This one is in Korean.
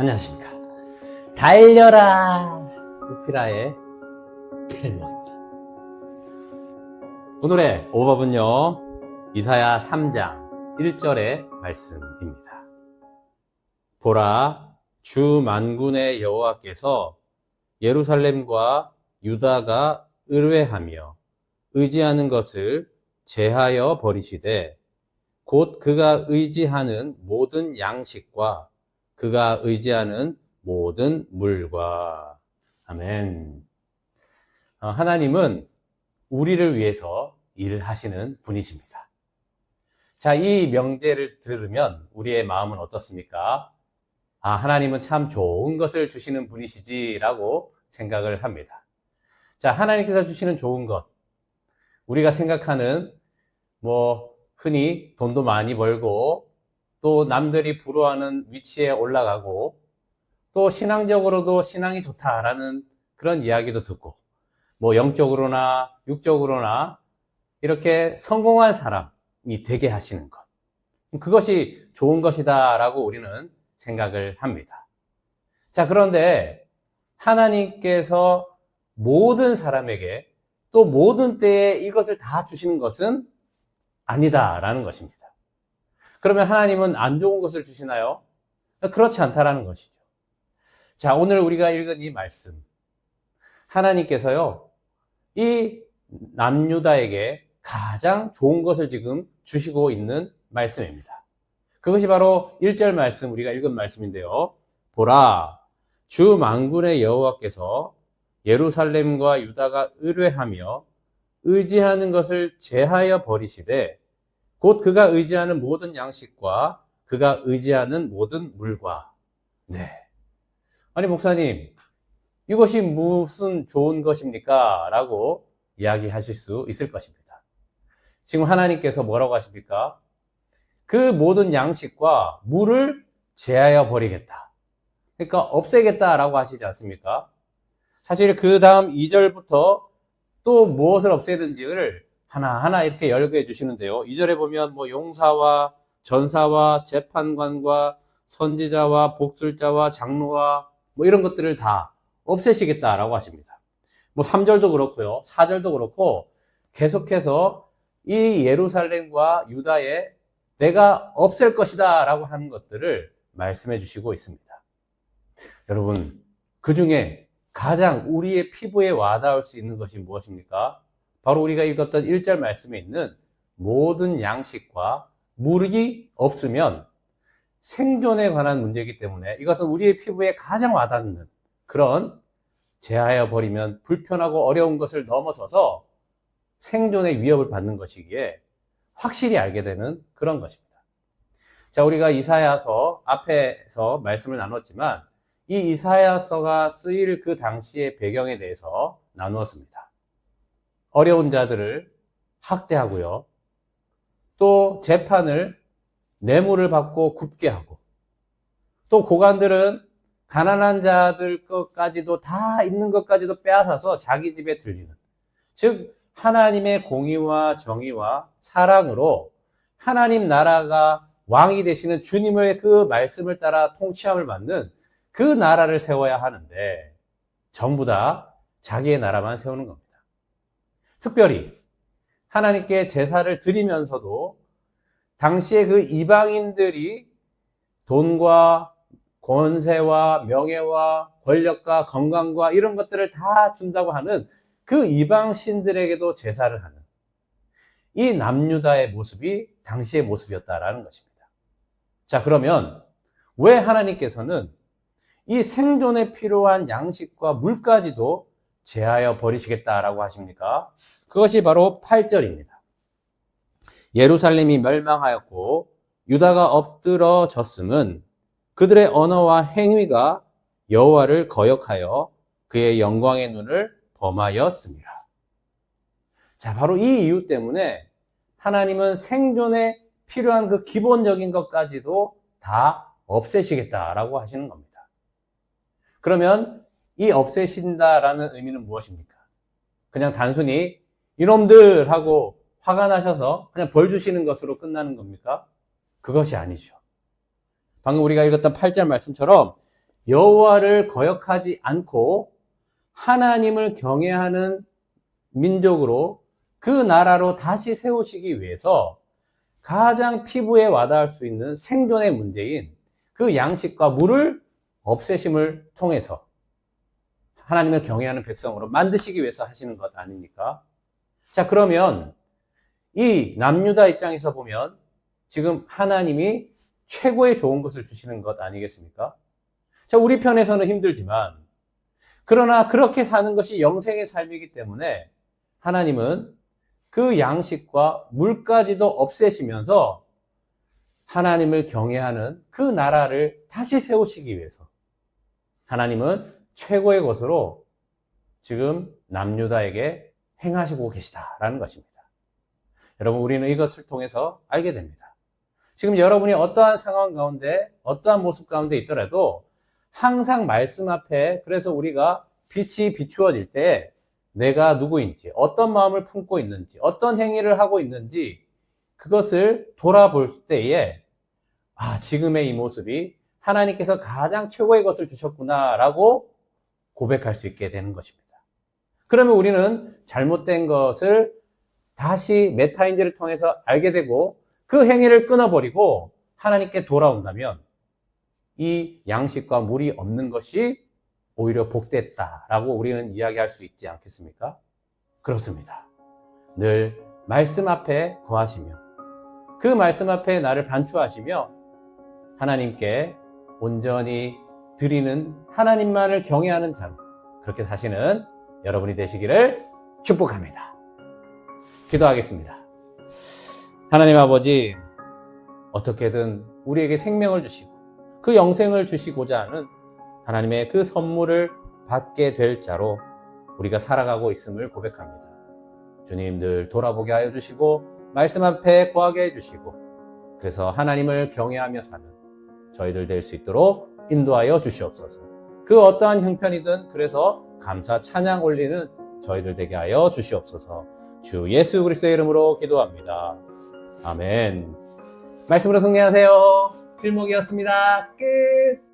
안녕하십니까. 달려라! 우피라의 펠목입니다. 오늘의 오법은요, 이사야 3장 1절의 말씀입니다. 보라, 주 만군의 여호와께서 예루살렘과 유다가 의뢰하며 의지하는 것을 제하여 버리시되 곧 그가 의지하는 모든 양식과 그가 의지하는 모든 물과 아멘. 어, 하나님은 우리를 위해서 일하시는 분이십니다. 자, 이 명제를 들으면 우리의 마음은 어떻습니까? 아, 하나님은 참 좋은 것을 주시는 분이시지라고 생각을 합니다. 자, 하나님께서 주시는 좋은 것. 우리가 생각하는 뭐 흔히 돈도 많이 벌고 또 남들이 부러워하는 위치에 올라가고 또 신앙적으로도 신앙이 좋다라는 그런 이야기도 듣고 뭐 영적으로나 육적으로나 이렇게 성공한 사람이 되게 하시는 것. 그것이 좋은 것이다라고 우리는 생각을 합니다. 자, 그런데 하나님께서 모든 사람에게 또 모든 때에 이것을 다 주시는 것은 아니다라는 것입니다. 그러면 하나님은 안 좋은 것을 주시나요? 그렇지 않다라는 것이죠. 자, 오늘 우리가 읽은 이 말씀. 하나님께서요, 이 남유다에게 가장 좋은 것을 지금 주시고 있는 말씀입니다. 그것이 바로 1절 말씀, 우리가 읽은 말씀인데요. 보라, 주 만군의 여호와께서 예루살렘과 유다가 의뢰하며 의지하는 것을 제하여 버리시되 곧 그가 의지하는 모든 양식과 그가 의지하는 모든 물과 네. 아니 목사님 이것이 무슨 좋은 것입니까? 라고 이야기하실 수 있을 것입니다. 지금 하나님께서 뭐라고 하십니까? 그 모든 양식과 물을 제하여 버리겠다. 그러니까 없애겠다라고 하시지 않습니까? 사실 그 다음 2절부터 또 무엇을 없애든지를 하나하나 이렇게 열거해 주시는데요. 2절에 보면 뭐 용사와 전사와 재판관과 선지자와 복술자와 장로와 뭐 이런 것들을 다 없애시겠다라고 하십니다. 뭐 3절도 그렇고요. 4절도 그렇고 계속해서 이 예루살렘과 유다에 내가 없앨 것이다 라고 하는 것들을 말씀해 주시고 있습니다. 여러분, 그 중에 가장 우리의 피부에 와닿을 수 있는 것이 무엇입니까? 바로 우리가 읽었던 1절 말씀에 있는 모든 양식과 물이 없으면 생존에 관한 문제이기 때문에 이것은 우리의 피부에 가장 와닿는 그런 제하여 버리면 불편하고 어려운 것을 넘어서서 생존의 위협을 받는 것이기에 확실히 알게 되는 그런 것입니다. 자, 우리가 이사야서 앞에서 말씀을 나눴지만 이 이사야서가 쓰일 그 당시의 배경에 대해서 나누었습니다. 어려운 자들을 학대하고요. 또 재판을 뇌물을 받고 굽게 하고 또 고관들은 가난한 자들 것까지도 다 있는 것까지도 빼앗아서 자기 집에 들리는 즉 하나님의 공의와 정의와 사랑으로 하나님 나라가 왕이 되시는 주님의 그 말씀을 따라 통치함을 받는 그 나라를 세워야 하는데 전부 다 자기의 나라만 세우는 겁니다. 특별히 하나님께 제사를 드리면서도 당시에 그 이방인들이 돈과 권세와 명예와 권력과 건강과 이런 것들을 다 준다고 하는 그 이방 신들에게도 제사를 하는 이 남유다의 모습이 당시의 모습이었다라는 것입니다. 자, 그러면 왜 하나님께서는 이 생존에 필요한 양식과 물까지도 제하여 버리시겠다라고 하십니까? 그것이 바로 8절입니다. 예루살렘이 멸망하였고 유다가 엎드러졌음은 그들의 언어와 행위가 여호와를 거역하여 그의 영광의 눈을 범하였습니다. 자, 바로 이 이유 때문에 하나님은 생존에 필요한 그 기본적인 것까지도 다 없애시겠다라고 하시는 겁니다. 그러면 이 없애신다라는 의미는 무엇입니까? 그냥 단순히 이놈들 하고 화가 나셔서 그냥 벌 주시는 것으로 끝나는 겁니까? 그것이 아니죠. 방금 우리가 읽었던 8절 말씀처럼 여호와를 거역하지 않고 하나님을 경외하는 민족으로 그 나라로 다시 세우시기 위해서 가장 피부에 와닿을 수 있는 생존의 문제인 그 양식과 물을 없애심을 통해서 하나님을 경외하는 백성으로 만드시기 위해서 하시는 것 아닙니까? 자, 그러면 이 남유다 입장에서 보면 지금 하나님이 최고의 좋은 것을 주시는 것 아니겠습니까? 자, 우리 편에서는 힘들지만 그러나 그렇게 사는 것이 영생의 삶이기 때문에 하나님은 그 양식과 물까지도 없애시면서 하나님을 경외하는 그 나라를 다시 세우시기 위해서 하나님은 최고의 것으로 지금 남유다에게 행하시고 계시다라는 것입니다. 여러분, 우리는 이것을 통해서 알게 됩니다. 지금 여러분이 어떠한 상황 가운데, 어떠한 모습 가운데 있더라도 항상 말씀 앞에 그래서 우리가 빛이 비추어질 때 내가 누구인지, 어떤 마음을 품고 있는지, 어떤 행위를 하고 있는지 그것을 돌아볼 때에 아, 지금의 이 모습이 하나님께서 가장 최고의 것을 주셨구나라고 고백할 수 있게 되는 것입니다. 그러면 우리는 잘못된 것을 다시 메타인지를 통해서 알게 되고 그 행위를 끊어버리고 하나님께 돌아온다면 이 양식과 물이 없는 것이 오히려 복됐다라고 우리는 이야기할 수 있지 않겠습니까? 그렇습니다. 늘 말씀 앞에 거하시며 그 말씀 앞에 나를 반추하시며 하나님께 온전히 드리는 하나님만을 경외하는 자로 그렇게 사시는 여러분이 되시기를 축복합니다. 기도하겠습니다. 하나님 아버지, 어떻게든 우리에게 생명을 주시고 그 영생을 주시고자 하는 하나님의 그 선물을 받게 될 자로 우리가 살아가고 있음을 고백합니다. 주님들 돌아보게 하여 주시고 말씀 앞에 거하게 해 주시고 그래서 하나님을 경외하며 사는 저희들 될 수 있도록 인도하여 주시옵소서. 그 어떠한 형편이든 그래서 감사 찬양 올리는 저희들 되게 하여 주시옵소서. 주 예수 그리스도의 이름으로 기도합니다. 아멘. 말씀으로 승리하세요. 필목이었습니다. 끝.